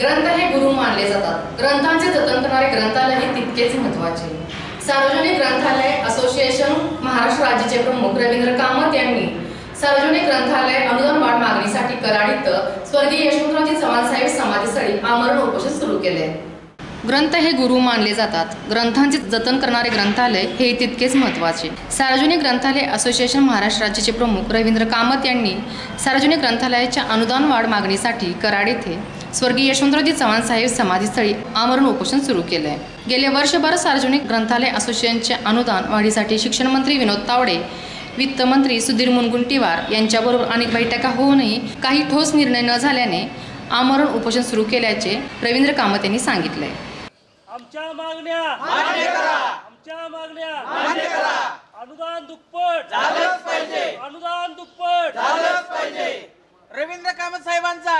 ग्रंथ हे गुरु मानले जातात. ग्रंथांचे जतन करणारे ग्रंथालय हे तितकेच महत्त्वाचे. सार्वजनिक ग्रंथालय असोसिएशन महाराष्ट्र राज्याचे प्रमुख रवींद्र कामत यांनी सार्वजनिक ग्रंथालय अनुदान वाढ मागणीसाठी कराडीत स्वर्गीय यशवंतरावजी चव्हाण साहेब समाधीस्थळी आमरण उपोषण सुरू केले. ग्रंथ हे गुरु मानले जातात. ग्रंथांचे जतन करणारे ग्रंथालय हे तितकेच महत्त्वाचे सार्वजनिक ग्रंथालय असोसिएशन महाराष्ट्र राज्याचे प्रमुख रवींद्र कामत यांनी सार्वजनिक ग्रंथालयाच्या अनुदान वाढ मागणीसाठी कराड येथे स्वर्गीय यशवंतरावजी चव्हाण साहेब समाधीस्थळी आमरण उपोषण सुरू केले आहे गेले वर्षभर सार्वजनिक ग्रंथालय असोसिएशनचे अनुदान वाढीसाठी शिक्षण मंत्री विनोद तावडे वित्तमंत्री सुधीर मुनगुंटीवार यांच्याबरोबर अनेक बैठका होऊनही काही ठोस निर्णय न झाल्याने आमरण उपोषण सुरू केल्याचे रवींद्र कामत यांनी सांगितले आमच्या मागण्या मान्य करा. आमच्या मागण्या मान्य करा. अनुदान दुप्पट. झालंच पाहिजे अनुदान दुप्पट झालंच पाहिजे रवींद्र कामत साहेबांचा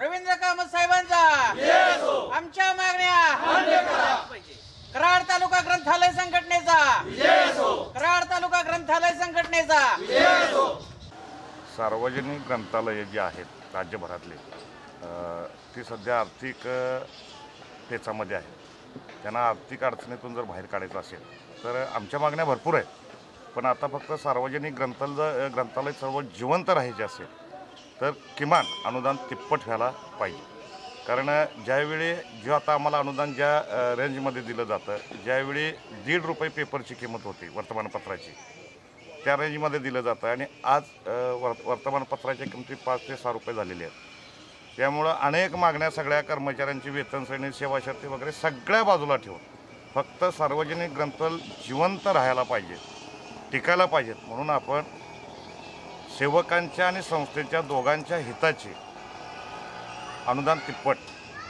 रवींद्र कामत साहेबांचा आमच्या मागण्या कराड तालुका ग्रंथालय संघटनेचा कराड तालुका ग्रंथालय संघटनेचा सार्वजनिक ग्रंथालये जी आहेत राज्यभरातली ती सध्या आर्थिक त्याच्यामध्ये आहे त्यांना आर्थिक अडचणीतून जर बाहेर काढायचं असेल तर आमच्या मागण्या भरपूर आहेत. पण आता फक्त सार्वजनिक ग्रंथालय ग्रंथालय सर्व जिवंत राहायचे असेल तर किमान अनुदान तिप्पट व्हायला पाहिजे. कारण ज्यावेळी जे आता आम्हाला अनुदान ज्या रेंजमध्ये दिलं जातं ज्यावेळी दीड रुपये पेपरची किंमत होती वर्तमानपत्राची त्या रेंजमध्ये दिलं जातं. आणि आज अ, वर्तमानपत्राच्या किमती पाच ते सहा रुपये झालेली आहेत. त्यामुळं अनेक मागण्या सगळ्या कर्मचाऱ्यांची वेतन श्रेणी सेवा शर्ती वगैरे सगळ्या बाजूला ठेवून फक्त सार्वजनिक ग्रंथालय जिवंत राहायला पाहिजे टिकायला पाहिजेत. म्हणून आपण सेवकांच्या आणि संस्थेच्या दोघांच्या हिताची अनुदान तिप्पट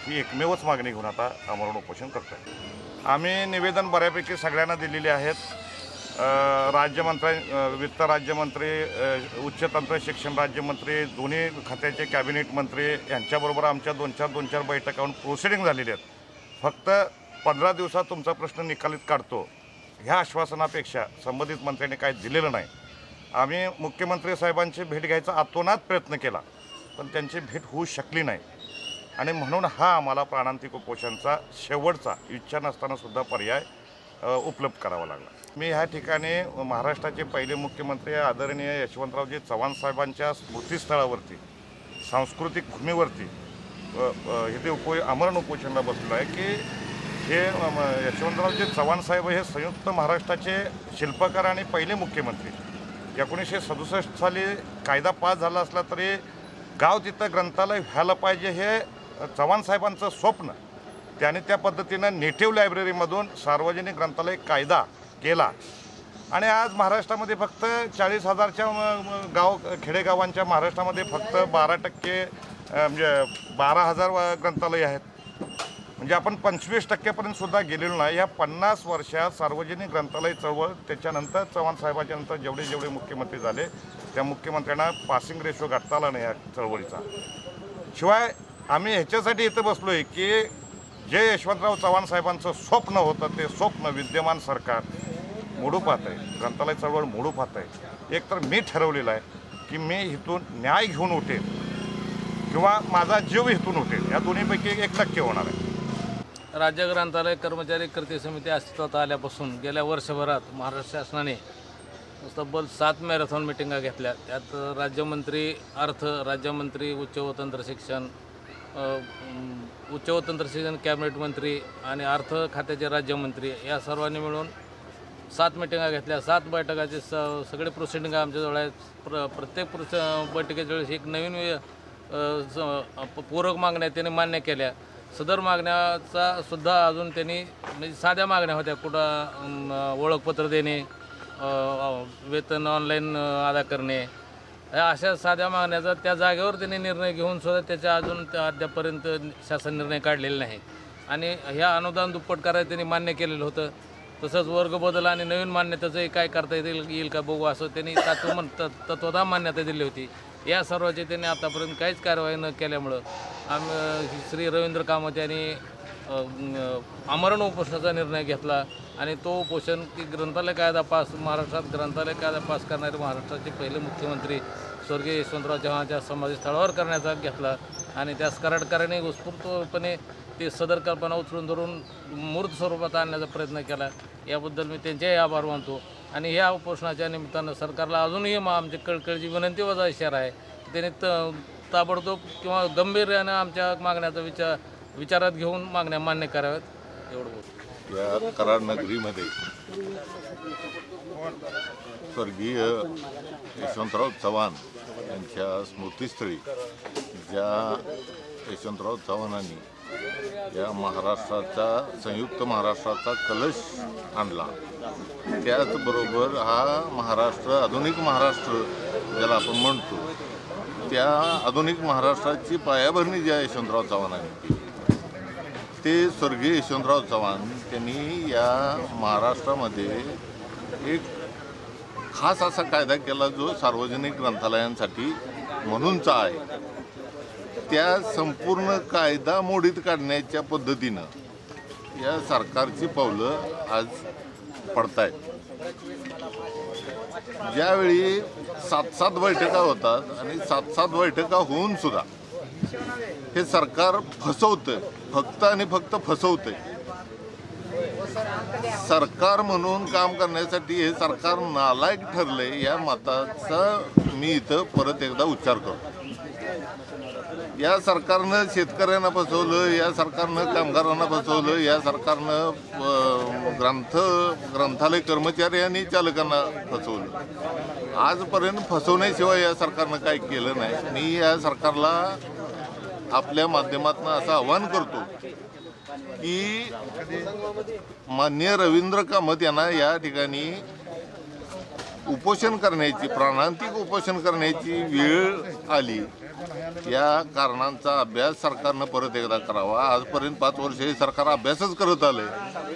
ही एकमेवच मागणी घेऊन आता आमरण उपोषण करतो आहे आम्ही निवेदन बऱ्यापैकी सगळ्यांना दिलेले आहेत. राज्यमंत्री वित्त राज्यमंत्री उच्च तंत्र शिक्षण राज्यमंत्री दोन्ही खात्याचे कॅबिनेट मंत्री यांच्याबरोबर आमच्या दोन चार दोन चार बैठकाहून प्रोसिडिंग झालेली आहेत. फक्त पंधरा दिवसात तुमचा प्रश्न निकालीत काढतो. ह्या आश्वासनापेक्षा संबंधित मंत्र्यांनी काय दिलेलं नाही. आम्ही मुख्यमंत्री साहेबांची भेट घ्यायचा आतोनात प्रयत्न केला पण त्यांची भेट होऊ शकली नाही. आणि म्हणून हा आम्हाला प्राणांतिक उपोषणचा शेवटचा इच्छा नसताना सुद्धा पर्याय उपलब्ध करावा लागला. मी ह्या ठिकाणी महाराष्ट्राचे पहिले मुख्यमंत्री आदरणीय यशवंतरावजी चव्हाण साहेबांच्या स्मृतीस्थळावरती सांस्कृतिक भूमीवरती हे ते इथे उप आमरण उपोषणाला बसलो आहे की हे यशवंतरावजी चव्हाण साहेब हे संयुक्त महाराष्ट्राचे शिल्पकार आणि पहिले मुख्यमंत्री. एकोणीसशे सदुसष्ट साली कायदा पास झाला असला तरी गाव तिथं ग्रंथालय व्हायला पाहिजे हे चव्हाण साहेबांचं स्वप्न. त्याने त्या पद्धतीनं नेटिव्ह लायब्ररीमधून सार्वजनिक ग्रंथालय कायदा केला आणि आज महाराष्ट्रामध्ये फक्त चाळीस हजारच्या गाव खेडेगावांच्या महाराष्ट्रामध्ये फक्त बारा टक्के म्हणजे बारा हजार ग्रंथालय आहेत. म्हणजे आपण पंचवीस टक्क्यापर्यंत सुद्धा गेलेलो नाही. या पन्नास वर्षात सार्वजनिक ग्रंथालय चळवळ त्याच्यानंतर चव्हाण साहेबाच्या नंतर जेवढे जेवढे मुख्यमंत्री झाले त्या मुख्यमंत्र्यांना पासिंग रेशो गाठता आला नाही या चळवळीचा. शिवाय आम्ही ह्याच्यासाठी इथं बसलो आहे की जे यशवंतराव चव्हाण साहेबांचं स्वप्न होतं ते स्वप्न विद्यमान सरकार मोडू पाहत आहे. ग्रंथालय चळवळ मोडू पाहत आहे. एक तर मी ठरवलेलं आहे की मी इथून न्याय घेऊन उठेन किंवा माझा जीव इथून उठेल. या दोन्हीपैकी एक टक्के होणार आहे. राज्य ग्रंथालय कर्मचारी कृती समिती अस्तित्वात आल्यापासून गेल्या वर्षभरात महाराष्ट्र शासनाने तब्बल सात मॅरेथॉन मिटिंगा घेतल्या. त्यात राज्यमंत्री अर्थ राज्यमंत्री उच्च व तंत्र शिक्षण उच्च व तंत्र शिक्षण कॅबिनेट मंत्री आणि अर्थ खात्याचे राज्यमंत्री या सर्वांनी मिळून सात मिटिंगा घेतल्या. सात बैठकाचे स सगळे प्रोसिडिंग आमच्याजवळ आहेत. प्र प्रत्येक प्रोस बैठकीच्या वेळेस एक नवीन स- प- पूरक मागण्या त्यांनी मान्य केल्या. सदर मागण्याचा सुद्धा अजून त्यांनी म्हणजे साध्या मागण्या होत्या. कुठं ओळखपत्र देणे वेतन ऑनलाईन अदा करणे. या अशा साध्या मागण्याचा त्या जागेवर त्यांनी निर्णय घेऊन सुद्धा त्याच्या अजून त्या अद्यापर्यंत शासन निर्णय काढलेले नाही. आणि ह्या अनुदान दुप्पट करायला त्यांनी मान्य केलेलं होतं. तसंच वर्ग बदल आणि नवीन मान्यतेचंही काय करता येईल येईल का बघू असं त्यांनी तत्व त- तत्वता मान्यता दिली होती. या सर्वाची त्यांनी आतापर्यंत काहीच कारवाई न केल्यामुळं आम्ही श्री रवींद्र कामत यांनी आमरण उपोषणाचा निर्णय घेतला आणि तो उपोषण की ग्रंथालय कायदा पास महाराष्ट्रात ग्रंथालय कायदा पास करणारे महाराष्ट्राचे पहिले मुख्यमंत्री स्वर्गीय यशवंतराव चव्हाणच्या समाधीस्थळावर करण्याचा घेतला आणि त्या कराडकरांनी उत्स्फूर्तपणे ते सदर कल्पना उचलून धरून मूर्त स्वरूपात आणण्याचा प्रयत्न केला. याबद्दल मी त्यांचेही आभार मानतो. आणि ह्या उपोषणाच्या निमित्तानं सरकारला अजूनही मग आमची कळकळीची विनंती वजा इशारा आहे. की त्यांनी त ताबडतोब किंवा गंभीर्यानं आमच्या मागण्याचा विचार विचारात घेऊन मागण्या मान्य कराव्यात. एवढं बोलतो. या करार नगरीमध्ये स्वर्गीय यशवंतराव चव्हाण यांच्या स्मृतीस्थळी ज्या यशवंतराव चव्हाणांनी या महाराष्ट्राचा संयुक्त महाराष्ट्राचा कलश आणला. त्याचबरोबर हा महाराष्ट्र आधुनिक महाराष्ट्र ज्याला आपण म्हणतो त्या आधुनिक महाराष्ट्राची पायाभरणी ज्या यशवंतराव चव्हाणांनी केली. ते स्वर्गीय यशवंतराव चव्हाण त्यांनी या महाराष्ट्रामध्ये एक खास असा कायदा केला जो सार्वजनिक ग्रंथालयांसाठी म्हणूनचा आहे. त्या संपूर्ण कायदा मोडीत काढण्याच्या पद्धतीनं या सरकारची पावलं आज पडतायत. ज्यावेळी सात सात बैठका होतात आणि सात सात बैठका होऊन सुद्धा हे सरकार फसवतंय फक्त आणि फक्त फसवतंय. सरकार म्हणून काम करण्यासाठी हे सरकार नालायक ठरले या मताचा मी इथं परत एकदा उच्चार करतो. या सरकारनं शेतकऱ्यांना फसवलं या सरकारनं कामगारांना फसवलं या सरकारनं ग्रंथ ग्रंथालय कर्मचारी आणि चालकांना फसवलं. आजपर्यंत फसवण्याशिवाय या सरकारनं काय केलं नाही. मी या सरकारला आपल्या माध्यमातून असं आवाहन करतो की मान्य रवींद्र कामत यांना या ठिकाणी उपोषण करण्याची प्राणांतिक उपोषण करण्याची वेळ आली. या कारणांचा अभ्यास सरकारनं परत एकदा करावा. आजपर्यंत पाच वर्ष हे सरकार अभ्यासच करत आले.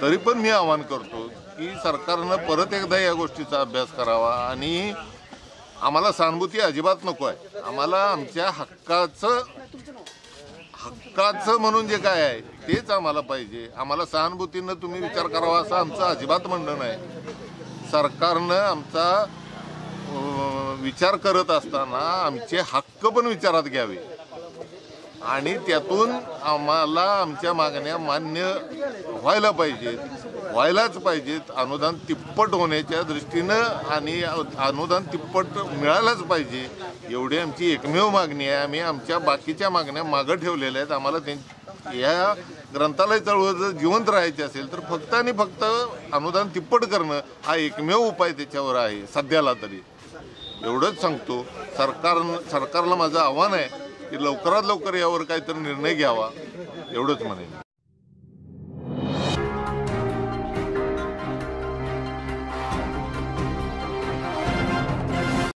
तरी पण मी आवाहन करतो की सरकारनं परत एकदा या गोष्टीचा अभ्यास करावा आणि आम्हाला सहानुभूती अजिबात नको आहे. आम्हाला आमच्या हक्काचं हक्काचं म्हणून जे काय आहे तेच आम्हाला पाहिजे. आम्हाला सहानुभूतीनं तुम्ही विचार करावा असं आमचं अजिबात म्हणणं नाही. सरकारनं आमचा विचार करत असताना आमचे हक्क पण विचारात घ्यावे. आणि त्यातून आम्हाला आमच्या मागण्या मान्य व्हायला पाहिजेत व्हायलाच पाहिजेत. अनुदान तिप्पट होण्याच्या दृष्टीनं आणि अनुदान तिप्पट मिळायलाच पाहिजे. एवढी आमची एकमेव मागणी आहे. आम्ही आमच्या बाकीच्या मागण्या मागं ठेवलेल्या आहेत. आम्हाला त्यां या ग्रंथालय चळवळ जर जिवंत राहायचे असेल तर फक्त आणि फक्त अनुदान तिप्पट करणं हा एकमेव उपाय त्याच्यावर आहे सध्याला तरी. एवढंच सांगतो सरकार सरकारला माझं आव्हान आहे की लवकरात लवकर यावर काहीतरी निर्णय घ्यावा एवढंच म्हणेन.